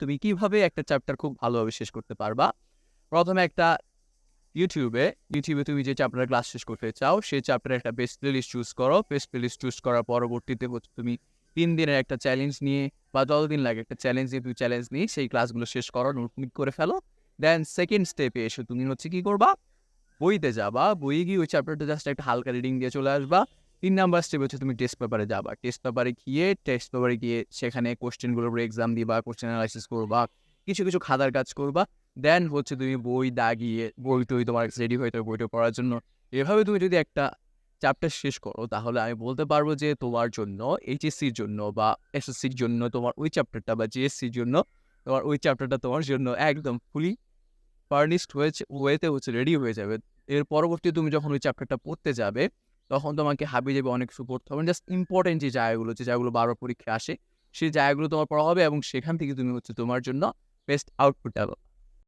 তুমি কীভাবে একটা চ্যাপ্টার খুব ভালোভাবে শেষ করতে পারবা? প্রথমে একটা ইউটিউবে ইউটিউবে তুমি যে চ্যাপ্টার ক্লাস শেষ করতে চাও, সেই চ্যাপ্টারের একটা বেস্ট প্লেলিস্ট চুজ করো। বেস্ট প্লেলিস্ট চুজ করার পরবর্তীতে হচ্ছে তুমি তিন দিনের একটা চ্যালেঞ্জ নিয়ে বা যতদিন লাগে একটা চ্যালেঞ্জ নিয়ে তুমি চ্যালেঞ্জ নিয়ে সেই ক্লাসগুলো শেষ করো নোট করে ফেলো। দেন সেকেন্ড স্টেপে এসে তুমি হচ্ছে কি করবা? বইতে যাবা, বইয়ে গিয়ে ওই চ্যাপ্টারটা জাস্ট একটা হালকা রিডিং দিয়ে চলে আসবা। তিন নাম্বার স্টেপ হচ্ছে তুমি টেস্ট পেপারে যাবা। টেস্ট পেপারে গিয়ে টেস্ট পেপারে গিয়ে সেখানে কোশ্চেনগুলোর উপরে এক্সাম দিবা কোশ্চেন অ্যানালাইসিস করবা, কিছু কিছু খাতার কাজ করবা। দেন হচ্ছে তুমি বই দাগিয়ে, বই টই তোমার রেডি হয়ে যাবে বইটা পড়ার জন্য। এভাবে তুমি যদি একটা চ্যাপ্টার শেষ করো, তাহলে আমি বলতে পারব যে তোমার জন্য এইচএসসির জন্য বা এসএসসির জন্য তোমার ওই চ্যাপ্টারটা বা জিএসসির জন্য তোমার ওই চ্যাপ্টারটা তোমার জন্য একদম ফুলি ফার্নিশড হয়েছে ওয়েতে হচ্ছে রেডি হয়ে যাবে। এর পরবর্তী তুমি যখন ওই চ্যাপ্টারটা পড়তে যাবে তখন তোমাকে হাবি যাবে অনেক কিছু পড়তে হবে জাস্ট ইম্পর্টেন্ট যে জায়গাগুলো যে জায়গাগুলো বারবার পরীক্ষা আসে, সেই জায়গাগুলো তোমার পড়া হবে এবং সেখান থেকে তুমি হচ্ছে তোমার জন্য বেস্ট আউটপুট দেবো